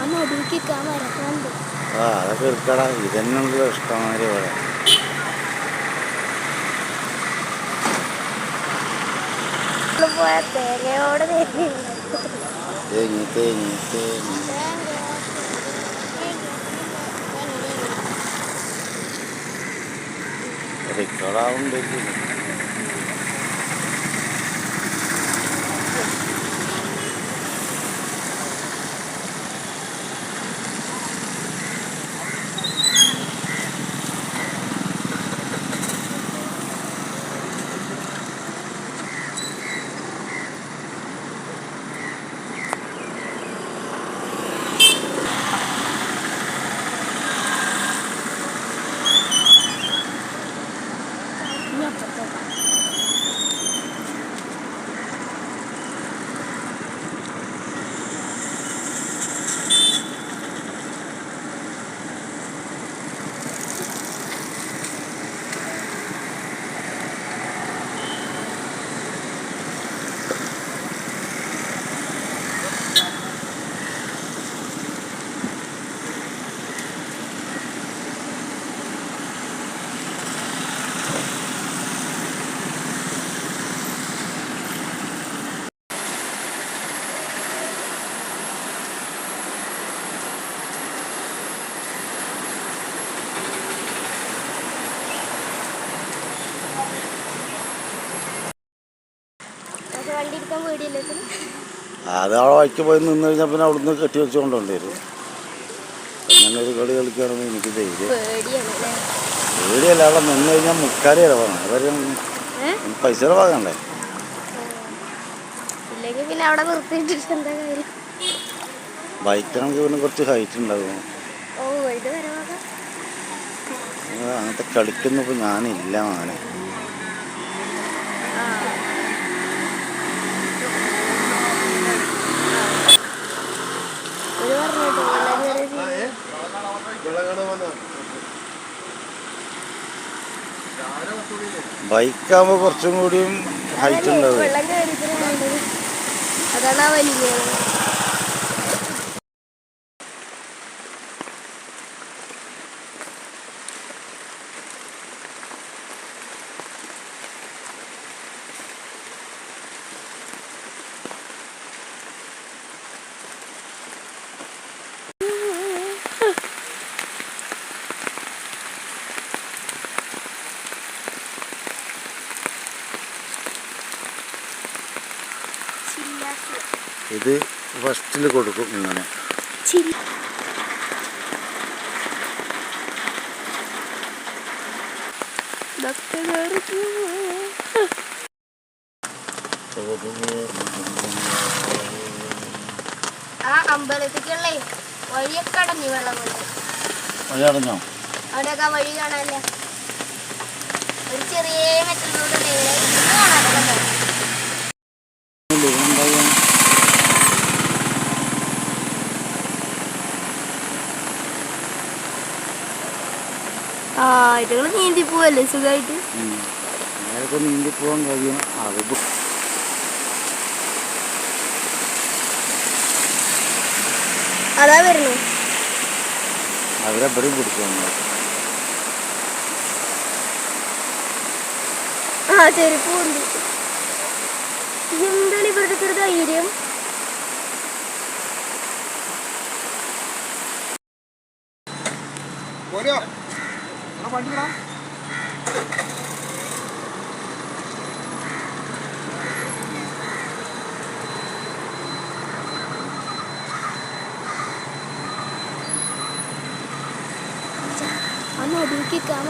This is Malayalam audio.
അന്ന് ഒടുക്കിക്കാൻ വരക്കാണ്ട് ആ അതൊക്കെ എടുക്കടാ. ഇതന്നെയുള്ള ഇഷ്ടമാതിരി പറയാം പോയ തേങ്ങയോട് തേങ്ങ തേങ്ങി തേങ്ങി തേങ്ങി റെക്കോർഡാവുണ്ടെങ്കിൽ പക്ഷെ വണ്ടി എടുക്കാൻ പേടിയില്ല അത് അവിടെ വഴിക്ക് പോയി നിന്ന് കഴിഞ്ഞാൽ പിന്നെ അവിടുന്ന് കെട്ടി വെച്ച് വരും. അങ്ങനെ ഒരു കളി കളിക്കുകയാണെങ്കിൽ എനിക്ക് ധൈര്യം. പേടിയല്ല അവിടെ നിന്ന് കഴിഞ്ഞാൽ മുക്കാലി ഇടവാണ് അവർ ഏ? പൈസ ഇടവാകണ്ടേ കാര്യം? ബൈക്കാണെങ്കിൽ പിന്നെ കുറച്ച് ഹൈറ്റ് ഉണ്ടാകും അങ്ങനത്തെ കളിക്കൊന്നും ഇപ്പം ഞാനില്ല മോനെ. വളരെ കുറച്ചും കൂടിയും ഹൈറ്റ് ഉണ്ടാവും അതാണ് വലിയ ഇത് ഫസ്റ്റിൽ കൊടുക്കും ഇങ്ങനെ. ആ അമ്പലത്തേക്കുള്ളേ വഴിയൊക്കെ അടഞ്ഞു വെള്ളം കൊണ്ട്. അയ്യടഞ്ഞോ അവിടെയൊക്കെ ആ വഴി കാണാനല്ലേ ഒരു ചെറിയ നേരെ കാണാനല്ലോ ആ നീന്തി പോവല്ലേ? സുഖമായിട്ട് നേരത്തെ നീന്തി പോകാൻ കഴിയും. അത് അതാ വരുന്നു. അവരെവിടെയും പിടിച്ചു ആ ചെരുപ്പ് ഉണ്ട് എന്താണ് ഇവരുടെ ചെറു ധൈര്യം? അന്ന് ഒടുക്കിക്കാൻ